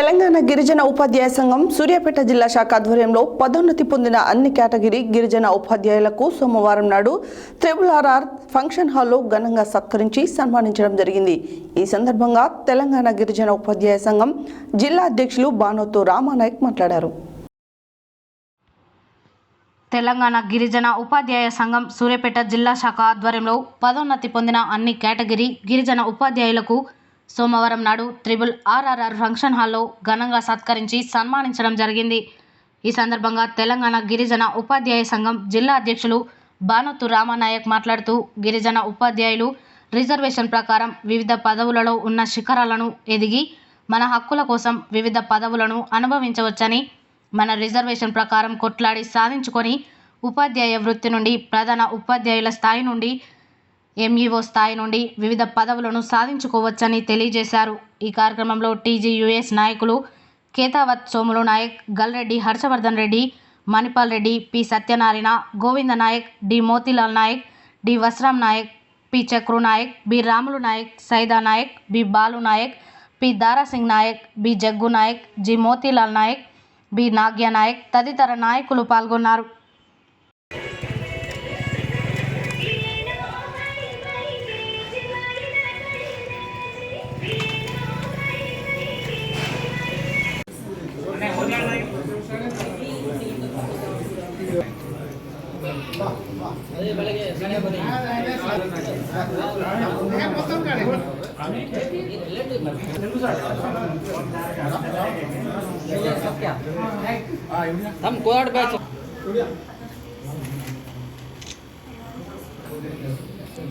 తెలంగాణ గిరిజన ఉపాధ్యాయ సంఘం సూర్యాపేట జిల్లా శాఖ ఆధ్వర్యంలో పదోన్నతి పొందిన అన్ని కేటగిరీ గిరిజన ఉపాధ్యాయులకు సోమవారం నాడు త్రిబుల్ ఆర్ఆర్ ఫంక్షన్ హాల్లో ఘనంగా సత్కరించి సన్మానించడం జరిగింది. ఈ సందర్భంగా తెలంగాణ గిరిజన ఉపాధ్యాయ సంఘం జిల్లా అధ్యక్షులు బానోతు రామానాయక్ మాట్లాడారు. తెలంగాణ గిరిజన ఉపాధ్యాయ సంఘం సూర్యాపేట జిల్లా శాఖ ఆధ్వర్యంలో పదోన్నతి పొందిన అన్ని కేటగిరీ గిరిజన ఉపాధ్యాయులకు సోమవారం నాడు త్రిబుల్ ఆర్ఆర్ఆర్ ఫంక్షన్ హాల్లో ఘనంగా సత్కరించి సన్మానించడం జరిగింది. ఈ సందర్భంగా తెలంగాణ గిరిజన ఉపాధ్యాయ సంఘం జిల్లా అధ్యక్షులు బానొత్తు రామానాయక్ మాట్లాడుతూ గిరిజన ఉపాధ్యాయులు రిజర్వేషన్ ప్రకారం వివిధ పదవులలో ఉన్న శిఖరాలను ఎదిగి మన హక్కుల కోసం వివిధ పదవులను అనుభవించవచ్చని మన రిజర్వేషన్ ప్రకారం కొట్లాడి సాధించుకొని ఉపాధ్యాయ వృత్తి నుండి ప్రధాన ఉపాధ్యాయుల స్థాయి నుండి ఎంఈఓ స్థాయి నుండి వివిధ పదవులను సాధించుకోవచ్చని తెలియజేశారు. ఈ కార్యక్రమంలో టీజీయుఎస్ నాయకులు Ketavath Somulu Naik Galreddy Harshavardhan Reddy Manipal Reddy P Satyanarayana Govinda Naik D Motilal Naik D Vasram Naik P Chakru Naik B Ramulu Naik Saida Naik B Balu Naik P Darasingh Naik B Jaggu Naik G Motilal Naik B Nagya Naik తదితర నాయకులు పాల్గొన్నారు. हम code batch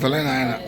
不来奶了。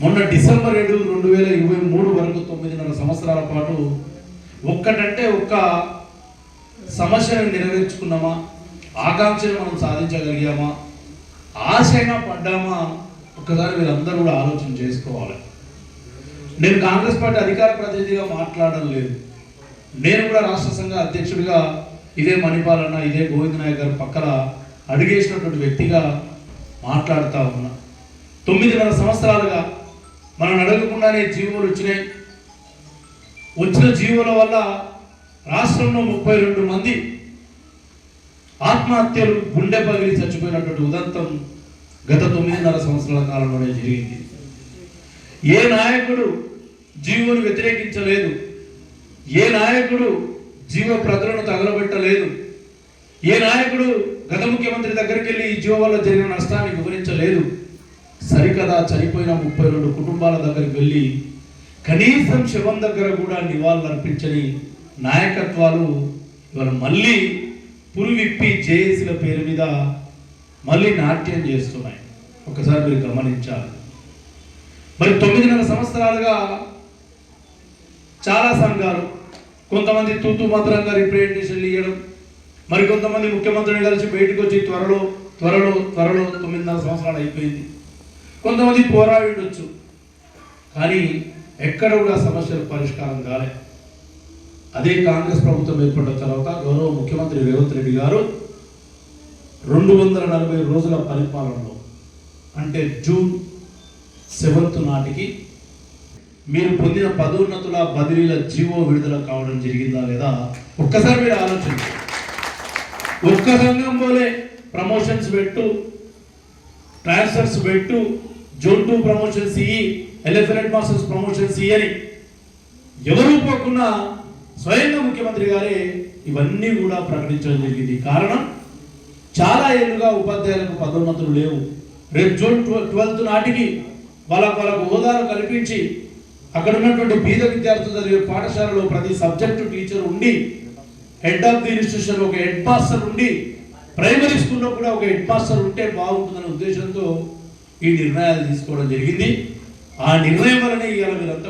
మొన్న December ఏడు రెండు వేల ఇరవై మూడు వరకు తొమ్మిదిన్నర సంవత్సరాల పాటు ఒక్కటంటే ఒక్క సమస్యను నెరవేర్చుకున్నామా? ఆకాంక్షను మనం సాధించగలిగామా? ఆశైనా పడ్డామా? ఒక్కసారి వీరందరూ కూడా ఆలోచన చేసుకోవాలి. నేను కాంగ్రెస్ పార్టీ అధికార ప్రతినిధిగా మాట్లాడడం లేదు. నేను కూడా రాష్ట్ర సంఘ అధ్యక్షుడిగా ఇదే మణిపాలన్న ఇదే గోవింద నాయక్ గారి పక్కన అడిగేసినటువంటి వ్యక్తిగా మాట్లాడుతూ ఉన్నా. తొమ్మిదిన్నర సంవత్సరాలుగా మనం అడగకుండానే జీవోలు వచ్చినాయి. వచ్చిన జీవోల వల్ల రాష్ట్రంలో ముప్పై రెండు మంది ఆత్మహత్యలు గుండె పగిలి చచ్చిపోయినటువంటి ఉదంతం గత తొమ్మిదిన్నర సంవత్సరాల కాలంలోనే జరిగింది. ఏ నాయకుడు జీవోను వ్యతిరేకించలేదు? ఏ నాయకుడు జీవ ప్రజలను తగలబెట్టలేదు? ఏ నాయకుడు గత ముఖ్యమంత్రి దగ్గరికి వెళ్ళి ఈ జీవో వల్ల జరిగిన నష్టాన్ని వివరించలేదు? సరికదా చనిపోయిన ముప్పై రెండు కుటుంబాల దగ్గరికి వెళ్ళి కనీసం శవం దగ్గర కూడా నివాళులర్పించని నాయకత్వాలు ఇవాళ మళ్ళీ పురువిప్పి జేఏసీల పేరు మీద మళ్ళీ నాట్యం చేస్తున్నాయి. ఒకసారి మీరు గమనించాలి. మరి తొమ్మిదిన్నర సంవత్సరాలుగా చాలా సంఘాలు కొంతమంది తూతు మంత్రంగా రిప్రజెంటేషన్లు ఇవ్వడం మరి కొంతమంది ముఖ్యమంత్రిని కలిసి బయటకు వచ్చి త్వరలో త్వరలో త్వరలో తొమ్మిదిన్నర సంవత్సరాలు అయిపోయింది. కొంతమంది పోరాడొచ్చు కానీ ఎక్కడ కూడా సమస్యలు పరిష్కారం కాలే. అదే కాంగ్రెస్ ప్రభుత్వం ఏర్పడిన తర్వాత గౌరవ ముఖ్యమంత్రి రేవంత్ రెడ్డి గారు రెండు వందల నలభై రోజుల పరిపాలనలో అంటే జూన్ సెవెంత్ నాటికి మీరు పొందిన పదోన్నతుల బదిలీల జీవో విడుదల కావడం జరిగిందా లేదా? ఒక్కసారి మీరు ఆలోచించండి. ఒక్క సంఘం పోలే ప్రమోషన్స్ పెట్టు ట్రాన్స్ఫర్స్ పెట్టు జోన్ టూ ప్రమోషన్స్ ఇయ్యి ఎలిఫరెంట్ మాస్టర్స్ ప్రమోషన్స్ అని ఎవరు పోకుండా స్వయంగా ముఖ్యమంత్రి గారే ఇవన్నీ కూడా ప్రకటించడం జరిగింది. కారణం చాలా ఏళ్ళుగా ఉపాధ్యాయులకు పదోన్నతులు లేవు. రేపు జూన్ ట్వెల్త్ నాటికి వాళ్ళకు వాళ్ళకు హోదాలు కల్పించి అక్కడ ఉన్నటువంటి బీద విద్యార్థులు చదివే పాఠశాలలో ప్రతి సబ్జెక్టు టీచర్ ఉండి హెడ్ ఆఫ్ ది ఇన్స్టిట్యూషన్ ఒక హెడ్ మాస్టర్ ఉండి ప్రైమరీ స్కూల్లో కూడా ఒక హెడ్ మాస్టర్ ఉంటే బాగుంటుందనే ఉద్దేశంతో ఈ నిర్ణయాలు తీసుకోవడం జరిగింది. ఆ నిర్ణయం వలన ఇవాళ మీరంతా